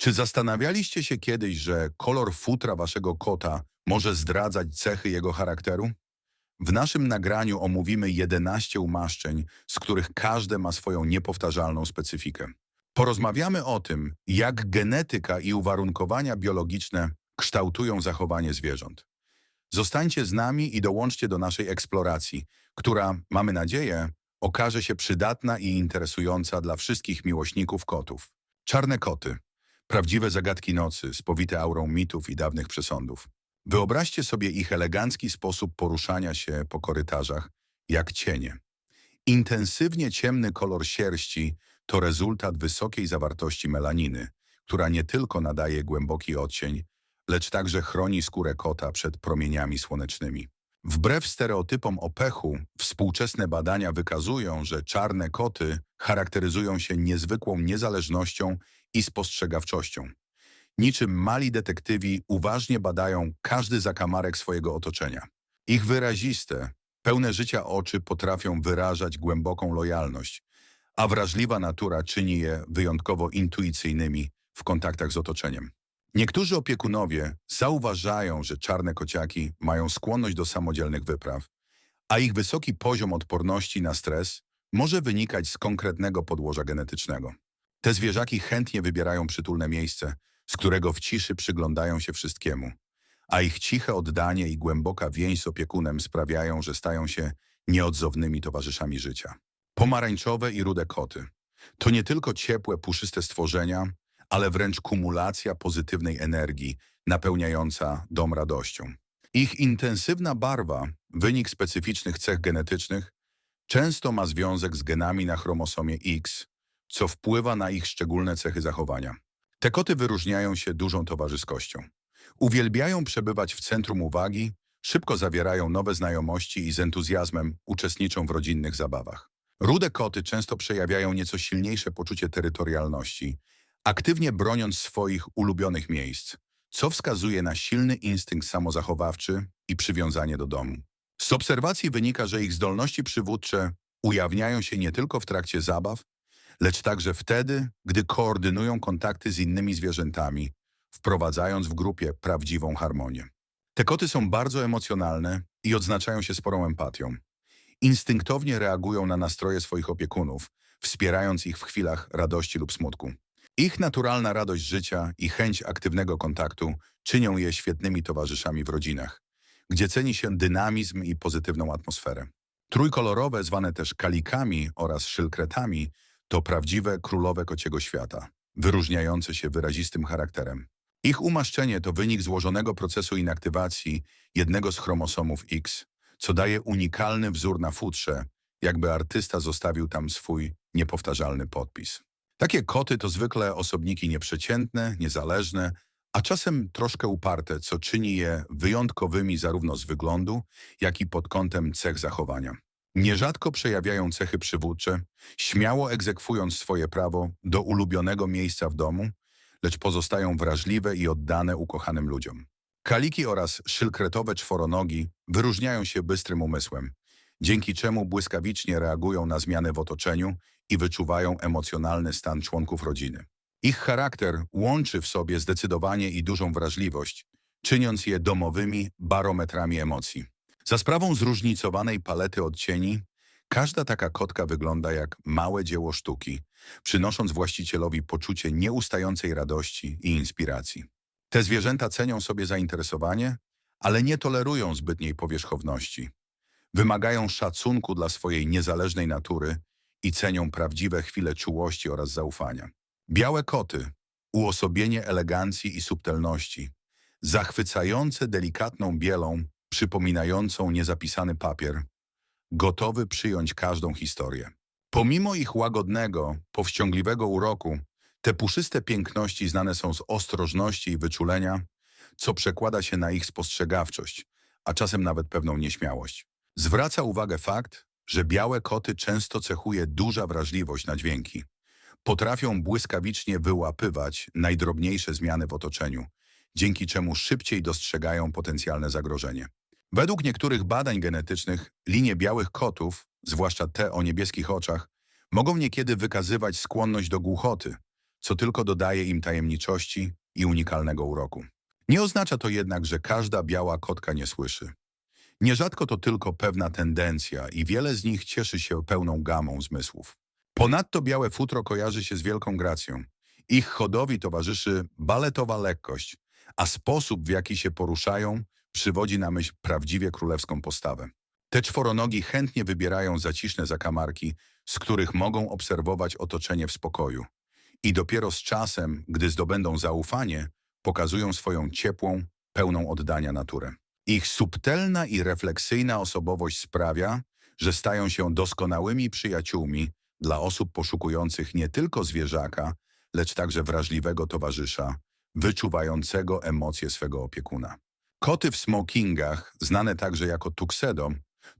Czy zastanawialiście się kiedyś, że kolor futra waszego kota może zdradzać cechy jego charakteru? W naszym nagraniu omówimy 11 umaszczeń, z których każde ma swoją niepowtarzalną specyfikę. Porozmawiamy o tym, jak genetyka i uwarunkowania biologiczne kształtują zachowanie zwierząt. Zostańcie z nami i dołączcie do naszej eksploracji, która, mamy nadzieję, okaże się przydatna i interesująca dla wszystkich miłośników kotów. Czarne koty. Prawdziwe zagadki nocy, spowite aurą mitów i dawnych przesądów. Wyobraźcie sobie ich elegancki sposób poruszania się po korytarzach, jak cienie. Intensywnie ciemny kolor sierści to rezultat wysokiej zawartości melaniny, która nie tylko nadaje głęboki odcień, lecz także chroni skórę kota przed promieniami słonecznymi. Wbrew stereotypom o pechu, współczesne badania wykazują, że czarne koty charakteryzują się niezwykłą niezależnością i spostrzegawczością. Niczym mali detektywi uważnie badają każdy zakamarek swojego otoczenia. Ich wyraziste, pełne życia oczy potrafią wyrażać głęboką lojalność, a wrażliwa natura czyni je wyjątkowo intuicyjnymi w kontaktach z otoczeniem. Niektórzy opiekunowie zauważają, że czarne kociaki mają skłonność do samodzielnych wypraw, a ich wysoki poziom odporności na stres może wynikać z konkretnego podłoża genetycznego. Te zwierzaki chętnie wybierają przytulne miejsce, z którego w ciszy przyglądają się wszystkiemu, a ich ciche oddanie i głęboka więź z opiekunem sprawiają, że stają się nieodzownymi towarzyszami życia. Pomarańczowe i rude koty to nie tylko ciepłe, puszyste stworzenia, ale wręcz kumulacja pozytywnej energii, napełniająca dom radością. Ich intensywna barwa, wynik specyficznych cech genetycznych, często ma związek z genami na chromosomie X, co wpływa na ich szczególne cechy zachowania. Te koty wyróżniają się dużą towarzyskością. Uwielbiają przebywać w centrum uwagi, szybko zawierają nowe znajomości i z entuzjazmem uczestniczą w rodzinnych zabawach. Rude koty często przejawiają nieco silniejsze poczucie terytorialności, aktywnie broniąc swoich ulubionych miejsc, co wskazuje na silny instynkt samozachowawczy i przywiązanie do domu. Z obserwacji wynika, że ich zdolności przywódcze ujawniają się nie tylko w trakcie zabaw, lecz także wtedy, gdy koordynują kontakty z innymi zwierzętami, wprowadzając w grupie prawdziwą harmonię. Te koty są bardzo emocjonalne i odznaczają się sporą empatią. Instynktownie reagują na nastroje swoich opiekunów, wspierając ich w chwilach radości lub smutku. Ich naturalna radość życia i chęć aktywnego kontaktu czynią je świetnymi towarzyszami w rodzinach, gdzie ceni się dynamizm i pozytywną atmosferę. Trójkolorowe, zwane też kalikami oraz szylkretami, to prawdziwe królowe kociego świata, wyróżniające się wyrazistym charakterem. Ich umaszczenie to wynik złożonego procesu inaktywacji jednego z chromosomów X, co daje unikalny wzór na futrze, jakby artysta zostawił tam swój niepowtarzalny podpis. Takie koty to zwykle osobniki nieprzeciętne, niezależne, a czasem troszkę uparte, co czyni je wyjątkowymi zarówno z wyglądu, jak i pod kątem cech zachowania. Nierzadko przejawiają cechy przywódcze, śmiało egzekwując swoje prawo do ulubionego miejsca w domu, lecz pozostają wrażliwe i oddane ukochanym ludziom. Kaliki oraz szylkretowe czworonogi wyróżniają się bystrym umysłem, dzięki czemu błyskawicznie reagują na zmiany w otoczeniu i wyczuwają emocjonalny stan członków rodziny. Ich charakter łączy w sobie zdecydowanie i dużą wrażliwość, czyniąc je domowymi barometrami emocji. Za sprawą zróżnicowanej palety odcieni, każda taka kotka wygląda jak małe dzieło sztuki, przynosząc właścicielowi poczucie nieustającej radości i inspiracji. Te zwierzęta cenią sobie zainteresowanie, ale nie tolerują zbytniej powierzchowności. Wymagają szacunku dla swojej niezależnej natury i cenią prawdziwe chwile czułości oraz zaufania. Białe koty, uosobienie elegancji i subtelności, zachwycające delikatną bielą, przypominającą niezapisany papier, gotowy przyjąć każdą historię. Pomimo ich łagodnego, powściągliwego uroku, te puszyste piękności znane są z ostrożności i wyczulenia, co przekłada się na ich spostrzegawczość, a czasem nawet pewną nieśmiałość. Zwraca uwagę fakt, że białe koty często cechuje duża wrażliwość na dźwięki. Potrafią błyskawicznie wyłapywać najdrobniejsze zmiany w otoczeniu, dzięki czemu szybciej dostrzegają potencjalne zagrożenie. Według niektórych badań genetycznych linie białych kotów, zwłaszcza te o niebieskich oczach, mogą niekiedy wykazywać skłonność do głuchoty, co tylko dodaje im tajemniczości i unikalnego uroku. Nie oznacza to jednak, że każda biała kotka nie słyszy. Nierzadko to tylko pewna tendencja i wiele z nich cieszy się pełną gamą zmysłów. Ponadto białe futro kojarzy się z wielką gracją. Ich chodowi towarzyszy baletowa lekkość, a sposób, w jaki się poruszają, przywodzi na myśl prawdziwie królewską postawę. Te czworonogi chętnie wybierają zaciszne zakamarki, z których mogą obserwować otoczenie w spokoju. I dopiero z czasem, gdy zdobędą zaufanie, pokazują swoją ciepłą, pełną oddania naturę. Ich subtelna i refleksyjna osobowość sprawia, że stają się doskonałymi przyjaciółmi dla osób poszukujących nie tylko zwierzaka, lecz także wrażliwego towarzysza, wyczuwającego emocje swego opiekuna. Koty w smokingach, znane także jako tuxedo,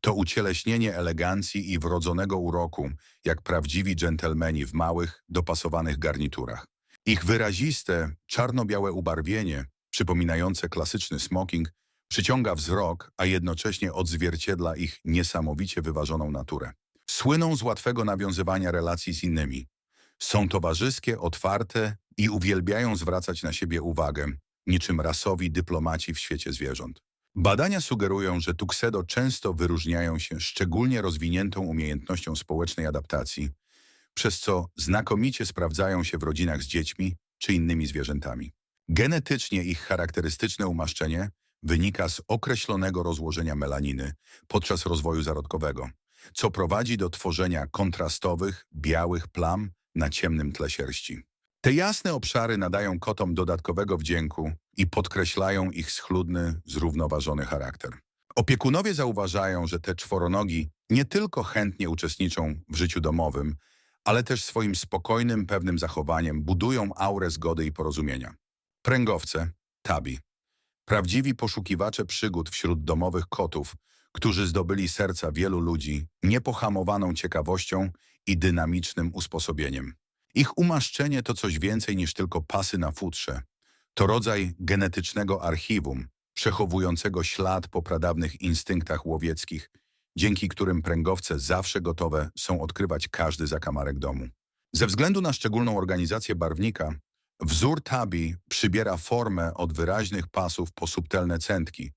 to ucieleśnienie elegancji i wrodzonego uroku, jak prawdziwi dżentelmeni w małych, dopasowanych garniturach. Ich wyraziste, czarno-białe ubarwienie, przypominające klasyczny smoking, przyciąga wzrok, a jednocześnie odzwierciedla ich niesamowicie wyważoną naturę. Słyną z łatwego nawiązywania relacji z innymi. Są towarzyskie, otwarte i uwielbiają zwracać na siebie uwagę, niczym rasowi dyplomaci w świecie zwierząt. Badania sugerują, że tuxedo często wyróżniają się szczególnie rozwiniętą umiejętnością społecznej adaptacji, przez co znakomicie sprawdzają się w rodzinach z dziećmi czy innymi zwierzętami. Genetycznie ich charakterystyczne umaszczenie wynika z określonego rozłożenia melaniny podczas rozwoju zarodkowego, co prowadzi do tworzenia kontrastowych, białych plam na ciemnym tle sierści. Te jasne obszary nadają kotom dodatkowego wdzięku i podkreślają ich schludny, zrównoważony charakter. Opiekunowie zauważają, że te czworonogi nie tylko chętnie uczestniczą w życiu domowym, ale też swoim spokojnym, pewnym zachowaniem budują aurę zgody i porozumienia. Pręgowce, tabi. Prawdziwi poszukiwacze przygód wśród domowych kotów, którzy zdobyli serca wielu ludzi niepohamowaną ciekawością i dynamicznym usposobieniem. Ich umaszczenie to coś więcej niż tylko pasy na futrze. To rodzaj genetycznego archiwum, przechowującego ślad po pradawnych instynktach łowieckich, dzięki którym pręgowce zawsze gotowe są odkrywać każdy zakamarek domu. Ze względu na szczególną organizację barwnika, wzór tabi przybiera formę od wyraźnych pasów po subtelne centki,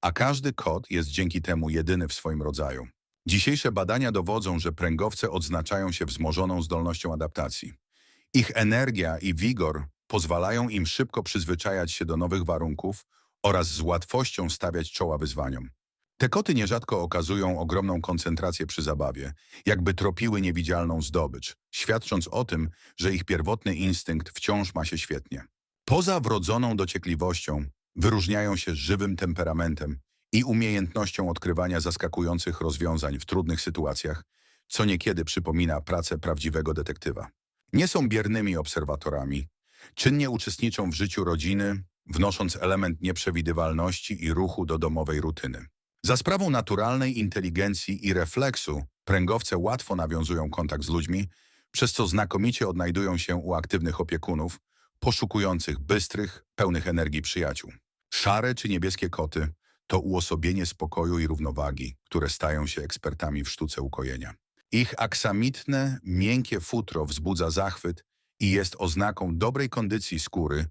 a każdy kot jest dzięki temu jedyny w swoim rodzaju. Dzisiejsze badania dowodzą, że pręgowce odznaczają się wzmożoną zdolnością adaptacji. Ich energia i wigor pozwalają im szybko przyzwyczajać się do nowych warunków oraz z łatwością stawiać czoła wyzwaniom. Te koty nierzadko okazują ogromną koncentrację przy zabawie, jakby tropiły niewidzialną zdobycz, świadcząc o tym, że ich pierwotny instynkt wciąż ma się świetnie. Poza wrodzoną dociekliwością wyróżniają się żywym temperamentem i umiejętnością odkrywania zaskakujących rozwiązań w trudnych sytuacjach, co niekiedy przypomina pracę prawdziwego detektywa. Nie są biernymi obserwatorami. Czynnie uczestniczą w życiu rodziny, wnosząc element nieprzewidywalności i ruchu do domowej rutyny. Za sprawą naturalnej inteligencji i refleksu pręgowce łatwo nawiązują kontakt z ludźmi, przez co znakomicie odnajdują się u aktywnych opiekunów, poszukujących bystrych, pełnych energii przyjaciół. Szare czy niebieskie koty to uosobienie spokoju i równowagi, które stają się ekspertami w sztuce ukojenia. Ich aksamitne, miękkie futro wzbudza zachwyt i jest oznaką dobrej kondycji skóry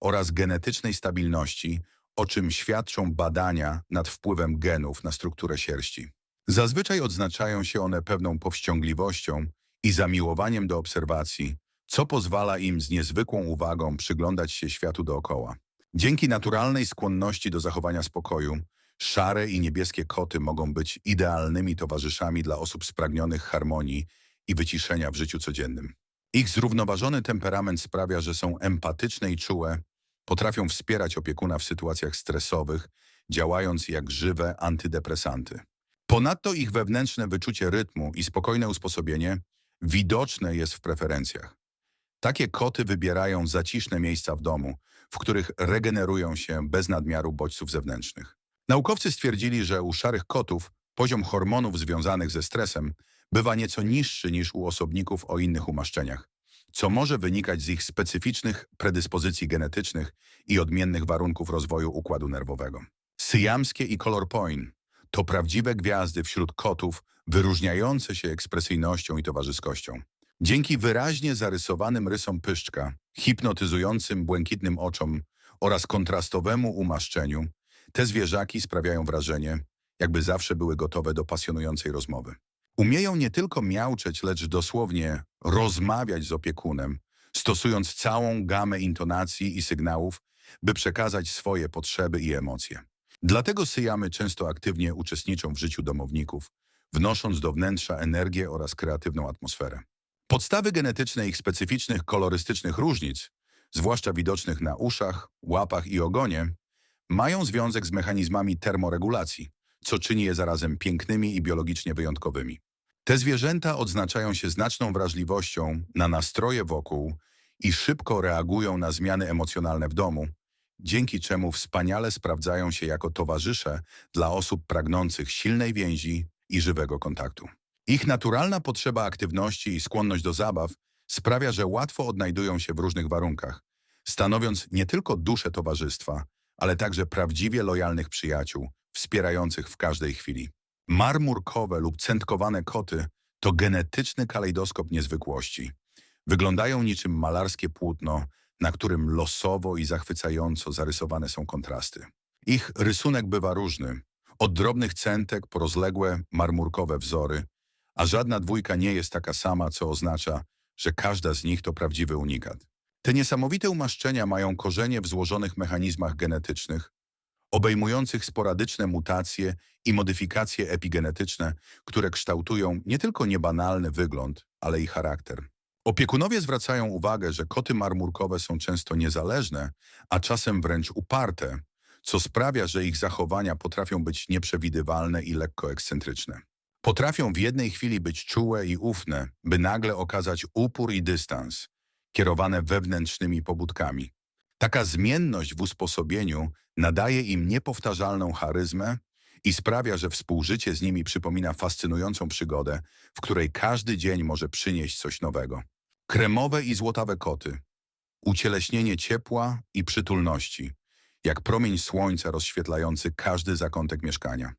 oraz genetycznej stabilności, o czym świadczą badania nad wpływem genów na strukturę sierści. Zazwyczaj odznaczają się one pewną powściągliwością i zamiłowaniem do obserwacji, co pozwala im z niezwykłą uwagą przyglądać się światu dookoła. Dzięki naturalnej skłonności do zachowania spokoju, szare i niebieskie koty mogą być idealnymi towarzyszami dla osób spragnionych harmonii i wyciszenia w życiu codziennym. Ich zrównoważony temperament sprawia, że są empatyczne i czułe, potrafią wspierać opiekuna w sytuacjach stresowych, działając jak żywe antydepresanty. Ponadto ich wewnętrzne wyczucie rytmu i spokojne usposobienie widoczne jest w preferencjach. Takie koty wybierają zaciszne miejsca w domu, w których regenerują się bez nadmiaru bodźców zewnętrznych. Naukowcy stwierdzili, że u szarych kotów poziom hormonów związanych ze stresem bywa nieco niższy niż u osobników o innych umaszczeniach, co może wynikać z ich specyficznych predyspozycji genetycznych i odmiennych warunków rozwoju układu nerwowego. Syjamskie i color point to prawdziwe gwiazdy wśród kotów, wyróżniające się ekspresyjnością i towarzyskością. Dzięki wyraźnie zarysowanym rysom pyszczka, hipnotyzującym błękitnym oczom oraz kontrastowemu umaszczeniu, te zwierzaki sprawiają wrażenie, jakby zawsze były gotowe do pasjonującej rozmowy. Umieją nie tylko miauczeć, lecz dosłownie rozmawiać z opiekunem, stosując całą gamę intonacji i sygnałów, by przekazać swoje potrzeby i emocje. Dlatego syjamy często aktywnie uczestniczą w życiu domowników, wnosząc do wnętrza energię oraz kreatywną atmosferę. Podstawy genetyczne ich specyficznych kolorystycznych różnic, zwłaszcza widocznych na uszach, łapach i ogonie, mają związek z mechanizmami termoregulacji, co czyni je zarazem pięknymi i biologicznie wyjątkowymi. Te zwierzęta odznaczają się znaczną wrażliwością na nastroje wokół i szybko reagują na zmiany emocjonalne w domu, dzięki czemu wspaniale sprawdzają się jako towarzysze dla osób pragnących silnej więzi i żywego kontaktu. Ich naturalna potrzeba aktywności i skłonność do zabaw sprawia, że łatwo odnajdują się w różnych warunkach, stanowiąc nie tylko duszę towarzystwa, ale także prawdziwie lojalnych przyjaciół, wspierających w każdej chwili. Marmurkowe lub centkowane koty to genetyczny kalejdoskop niezwykłości. Wyglądają niczym malarskie płótno, na którym losowo i zachwycająco zarysowane są kontrasty. Ich rysunek bywa różny, od drobnych centek po rozległe, marmurkowe wzory, a żadna dwójka nie jest taka sama, co oznacza, że każda z nich to prawdziwy unikat. Te niesamowite umaszczenia mają korzenie w złożonych mechanizmach genetycznych, obejmujących sporadyczne mutacje i modyfikacje epigenetyczne, które kształtują nie tylko niebanalny wygląd, ale i charakter. Opiekunowie zwracają uwagę, że koty marmurkowe są często niezależne, a czasem wręcz uparte, co sprawia, że ich zachowania potrafią być nieprzewidywalne i lekko ekscentryczne. Potrafią w jednej chwili być czułe i ufne, by nagle okazać upór i dystans, kierowane wewnętrznymi pobudkami. Taka zmienność w usposobieniu nadaje im niepowtarzalną charyzmę i sprawia, że współżycie z nimi przypomina fascynującą przygodę, w której każdy dzień może przynieść coś nowego. Kremowe i złotawe koty. Ucieleśnienie ciepła i przytulności, jak promień słońca rozświetlający każdy zakątek mieszkania.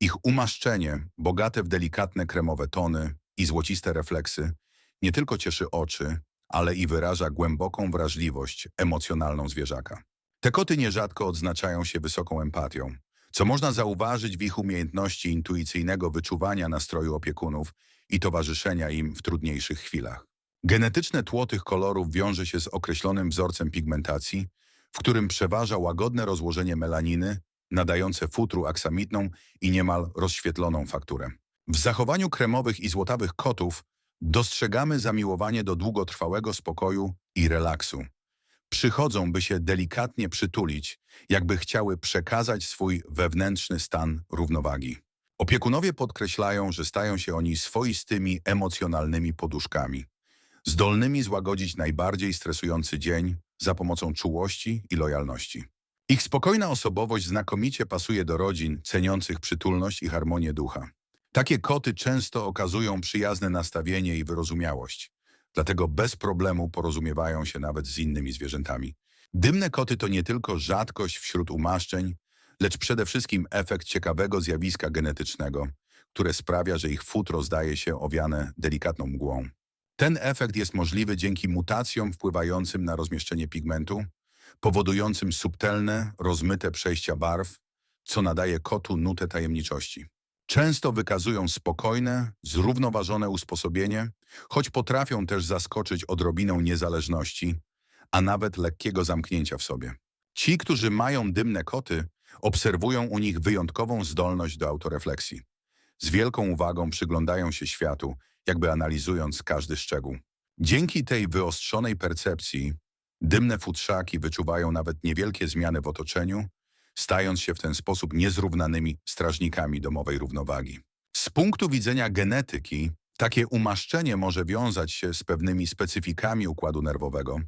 Ich umaszczenie, bogate w delikatne kremowe tony i złociste refleksy, nie tylko cieszy oczy, ale i wyraża głęboką wrażliwość emocjonalną zwierzaka. Te koty nierzadko odznaczają się wysoką empatią, co można zauważyć w ich umiejętności intuicyjnego wyczuwania nastroju opiekunów i towarzyszenia im w trudniejszych chwilach. Genetyczne tło tych kolorów wiąże się z określonym wzorcem pigmentacji, w którym przeważa łagodne rozłożenie melaniny, nadające futru aksamitną i niemal rozświetloną fakturę. W zachowaniu kremowych i złotawych kotów dostrzegamy zamiłowanie do długotrwałego spokoju i relaksu. Przychodzą, by się delikatnie przytulić, jakby chciały przekazać swój wewnętrzny stan równowagi. Opiekunowie podkreślają, że stają się oni swoistymi emocjonalnymi poduszkami, zdolnymi złagodzić najbardziej stresujący dzień za pomocą czułości i lojalności. Ich spokojna osobowość znakomicie pasuje do rodzin ceniących przytulność i harmonię ducha. Takie koty często okazują przyjazne nastawienie i wyrozumiałość, dlatego bez problemu porozumiewają się nawet z innymi zwierzętami. Dymne koty to nie tylko rzadkość wśród umaszczeń, lecz przede wszystkim efekt ciekawego zjawiska genetycznego, które sprawia, że ich futro zdaje się owiane delikatną mgłą. Ten efekt jest możliwy dzięki mutacjom wpływającym na rozmieszczenie pigmentu, powodującym subtelne, rozmyte przejścia barw, co nadaje kotu nutę tajemniczości. Często wykazują spokojne, zrównoważone usposobienie, choć potrafią też zaskoczyć odrobiną niezależności, a nawet lekkiego zamknięcia w sobie. Ci, którzy mają dymne koty, obserwują u nich wyjątkową zdolność do autorefleksji. Z wielką uwagą przyglądają się światu, jakby analizując każdy szczegół. Dzięki tej wyostrzonej percepcji dymne futrzaki wyczuwają nawet niewielkie zmiany w otoczeniu, stając się w ten sposób niezrównanymi strażnikami domowej równowagi. Z punktu widzenia genetyki, takie umaszczenie może wiązać się z pewnymi specyfikami układu nerwowego,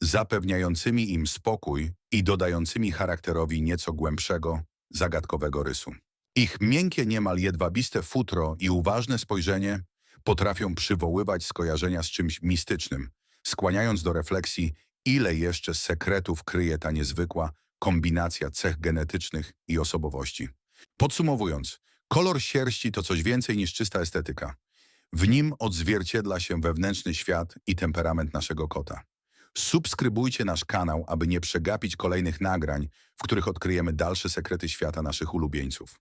zapewniającymi im spokój i dodającymi charakterowi nieco głębszego, zagadkowego rysu. Ich miękkie, niemal jedwabiste futro i uważne spojrzenie potrafią przywoływać skojarzenia z czymś mistycznym, skłaniając do refleksji, ile jeszcze sekretów kryje ta niezwykła kombinacja cech genetycznych i osobowości. Podsumowując, kolor sierści to coś więcej niż czysta estetyka. W nim odzwierciedla się wewnętrzny świat i temperament naszego kota. Subskrybujcie nasz kanał, aby nie przegapić kolejnych nagrań, w których odkryjemy dalsze sekrety świata naszych ulubieńców.